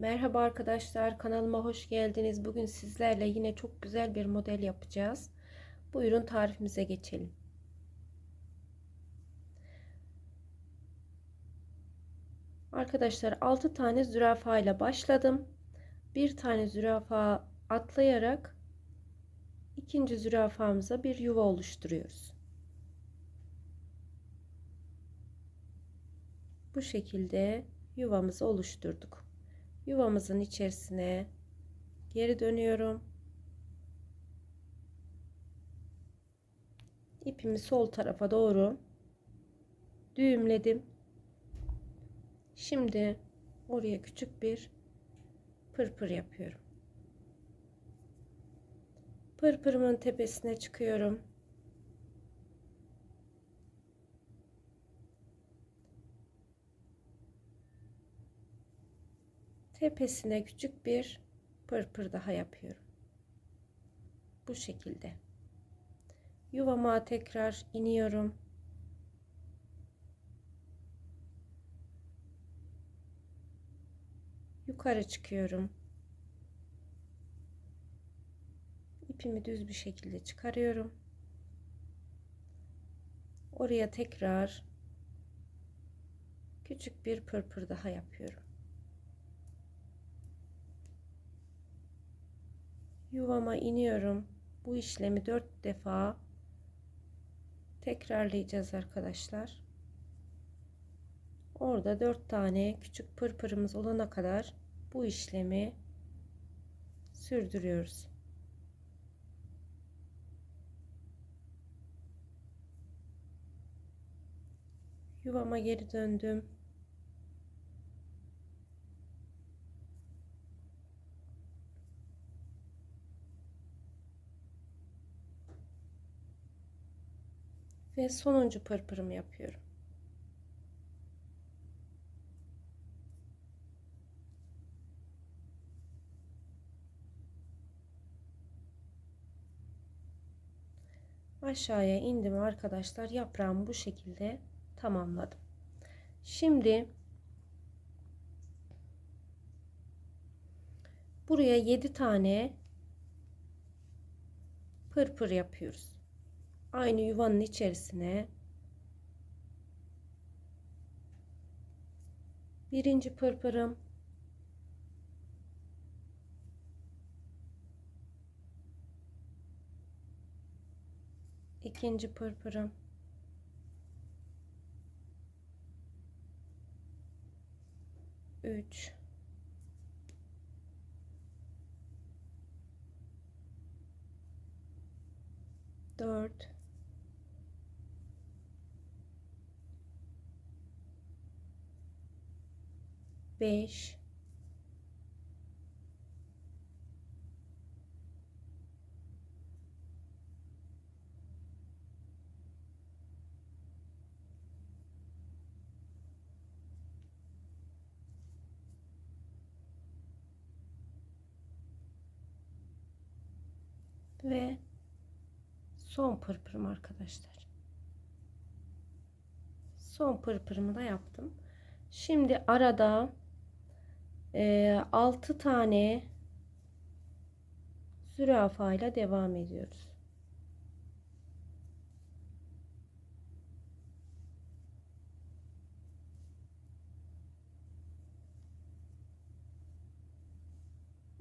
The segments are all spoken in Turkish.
Merhaba arkadaşlar kanalıma hoş geldiniz. Bugün sizlerle yine çok güzel bir model yapacağız. Buyurun tarifimize geçelim. Arkadaşlar 6 tane zürafa ile başladım. Bir tane zürafa atlayarak ikinci zürafamıza bir yuva oluşturuyoruz. Bu şekilde yuvamızı oluşturduk. Yuvamızın içerisine geri dönüyorum. İpimi sol tarafa doğru düğümledim. Şimdi oraya küçük bir pırpır yapıyorum. Pırpırımın tepesine çıkıyorum. Tepesine küçük bir pırpır daha yapıyorum. Bu şekilde. Yuvama tekrar iniyorum. Yukarı çıkıyorum. İpimi düz bir şekilde çıkarıyorum. Oraya tekrar küçük bir pırpır daha yapıyorum. Yuvama iniyorum. Bu işlemi dört defa tekrarlayacağız arkadaşlar. Orada dört tane küçük pırpırımız olana kadar bu işlemi sürdürüyoruz. Yuvama geri döndüm. Ve sonuncu pırpırımı yapıyorum. Aşağıya indim arkadaşlar. Yaprağımı bu şekilde tamamladım. Şimdi buraya 7 tane pırpır yapıyoruz aynı yuvanın içerisine birinci pırpırım ikinci pırpırım üç dört 5 ve son pırpırım arkadaşlar. Son pırpırımı da yaptım. Şimdi arada e, 6 tane zürafa ile devam ediyoruz.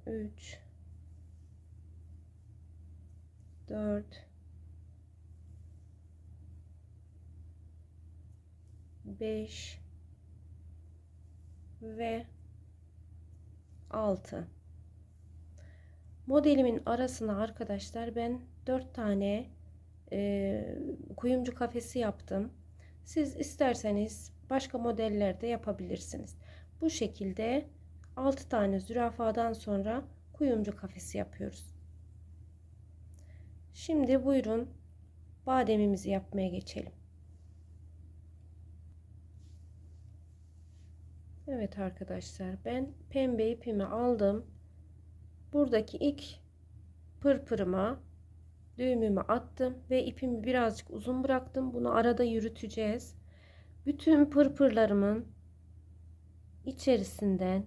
Üç, dört, beş ve 6 modelimin arasına arkadaşlar ben 4 tane e, kuyumcu kafesi yaptım. Siz isterseniz başka modellerde yapabilirsiniz. Bu şekilde 6 tane zürafadan sonra kuyumcu kafesi yapıyoruz. Şimdi buyurun bademimizi yapmaya geçelim Evet arkadaşlar ben pembe ipimi aldım. Buradaki ilk pırpırıma düğümümü attım ve ipimi birazcık uzun bıraktım. Bunu arada yürüteceğiz. Bütün pırpırlarımın içerisinden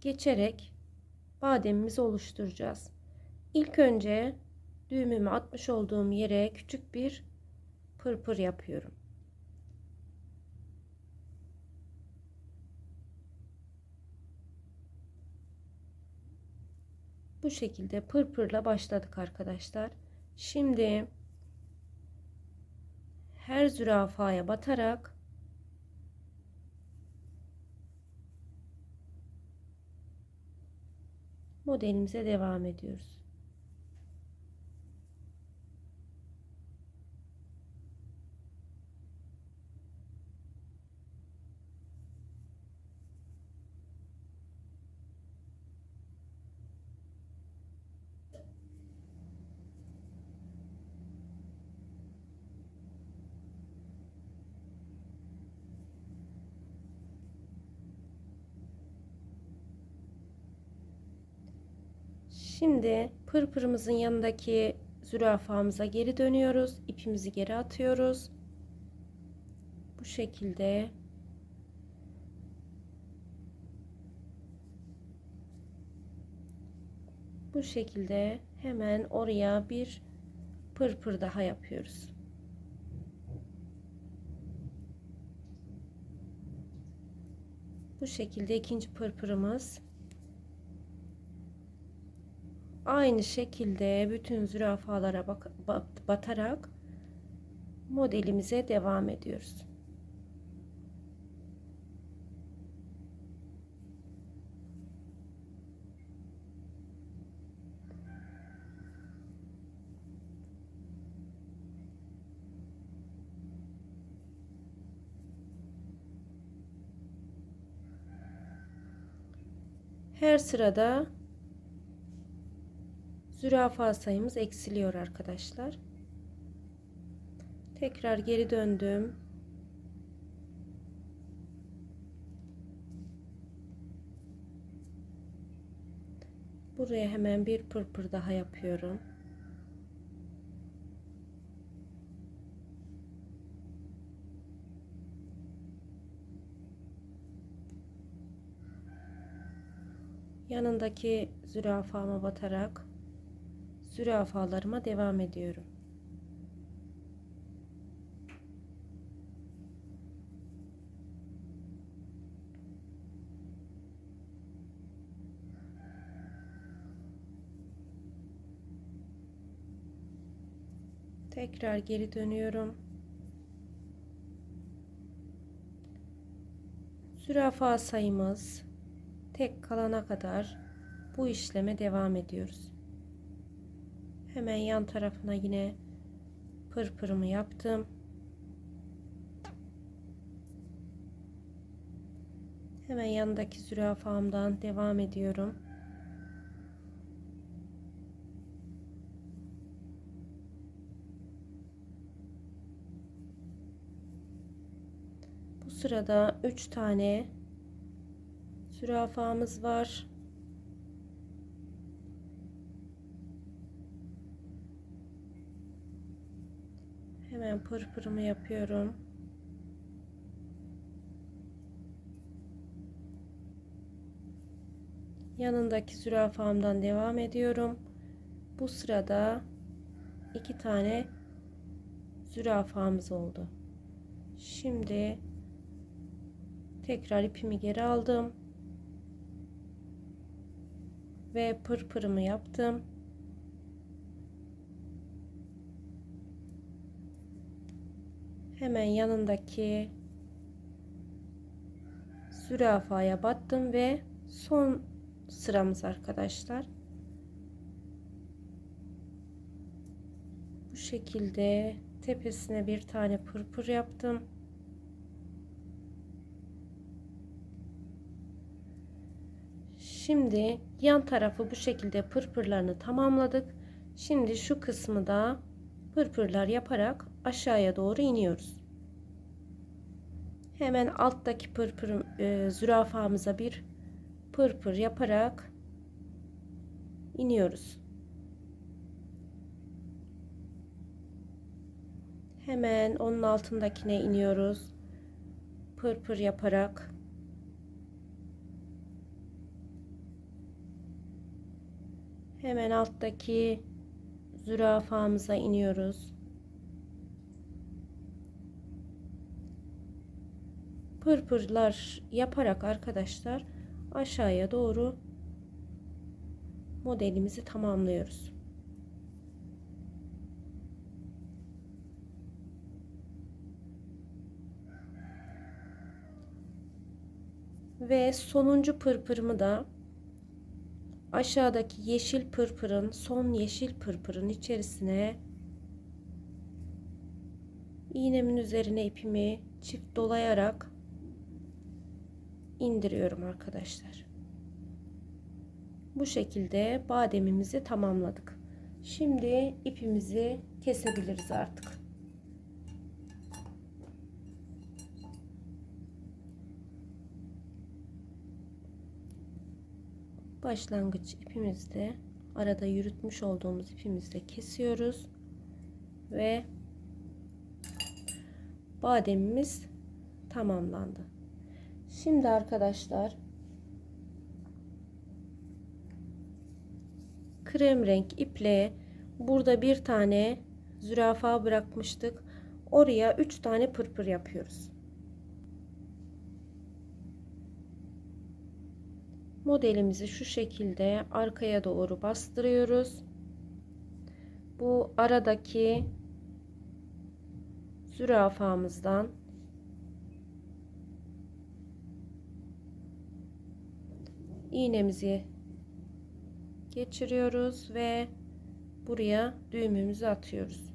geçerek bademimizi oluşturacağız. İlk önce düğümümü atmış olduğum yere küçük bir pırpır yapıyorum. Bu şekilde pırpırla başladık arkadaşlar. Şimdi her zürafaya batarak modelimize devam ediyoruz. Şimdi pırpırımızın yanındaki zürafamıza geri dönüyoruz. İpimizi geri atıyoruz. Bu şekilde bu şekilde hemen oraya bir pırpır daha yapıyoruz. Bu şekilde ikinci pırpırımız aynı şekilde bütün zürafalara bak, batarak modelimize devam ediyoruz. Her sırada zürafa sayımız eksiliyor arkadaşlar. Tekrar geri döndüm. Buraya hemen bir pırpır daha yapıyorum. Yanındaki zürafama batarak zürafalarıma devam ediyorum. Tekrar geri dönüyorum. Zürafa sayımız tek kalana kadar bu işleme devam ediyoruz. Hemen yan tarafına yine pırpırımı yaptım. Hemen yanındaki zürafamdan devam ediyorum. Bu sırada 3 tane zürafamız var. Hemen pırpırımı yapıyorum. Yanındaki zürafamdan devam ediyorum. Bu sırada iki tane zürafamız oldu. Şimdi tekrar ipimi geri aldım ve pırpırımı yaptım. Hemen yanındaki zürafaya battım ve son sıramız arkadaşlar. Bu şekilde tepesine bir tane pırpır yaptım. Şimdi yan tarafı bu şekilde pırpırlarını tamamladık. Şimdi şu kısmı da pırpırlar yaparak aşağıya doğru iniyoruz. Hemen alttaki pırpır e, zürafamıza bir pırpır yaparak iniyoruz. Hemen onun altındakine iniyoruz. Pırpır yaparak Hemen alttaki zürafamıza iniyoruz. Pırpırlar yaparak arkadaşlar aşağıya doğru modelimizi tamamlıyoruz. Ve sonuncu pırpırımı da aşağıdaki yeşil pırpırın son yeşil pırpırın içerisine iğnemin üzerine ipimi çift dolayarak indiriyorum arkadaşlar. Bu şekilde bademimizi tamamladık. Şimdi ipimizi kesebiliriz artık. Başlangıç ipimizde arada yürütmüş olduğumuz ipimizle kesiyoruz ve bademimiz tamamlandı. Şimdi arkadaşlar krem renk iple burada bir tane zürafa bırakmıştık. Oraya 3 tane pırpır yapıyoruz. Modelimizi şu şekilde arkaya doğru bastırıyoruz. Bu aradaki zürafamızdan iğnemizi geçiriyoruz ve buraya düğümümüzü atıyoruz.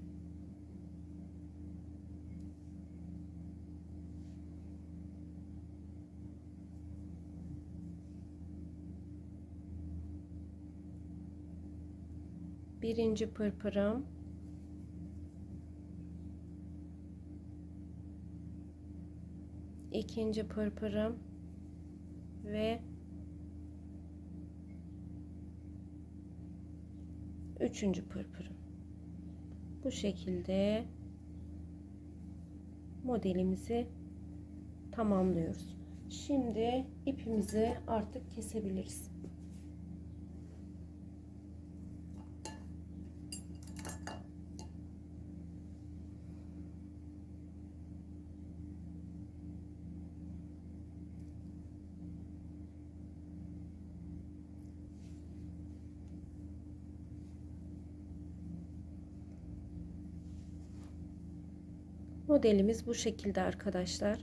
Birinci pırpırım ikinci pırpırım ve üçüncü pırpırım. Bu şekilde modelimizi tamamlıyoruz. Şimdi ipimizi artık kesebiliriz Modelimiz bu şekilde arkadaşlar.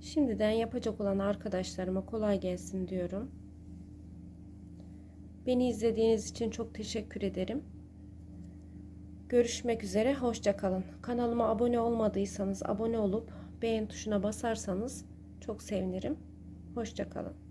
Şimdiden yapacak olan arkadaşlarıma kolay gelsin diyorum. Beni izlediğiniz için çok teşekkür ederim. Görüşmek üzere. Hoşçakalın. Kanalıma abone olmadıysanız abone olup beğen tuşuna basarsanız çok sevinirim. Hoşçakalın.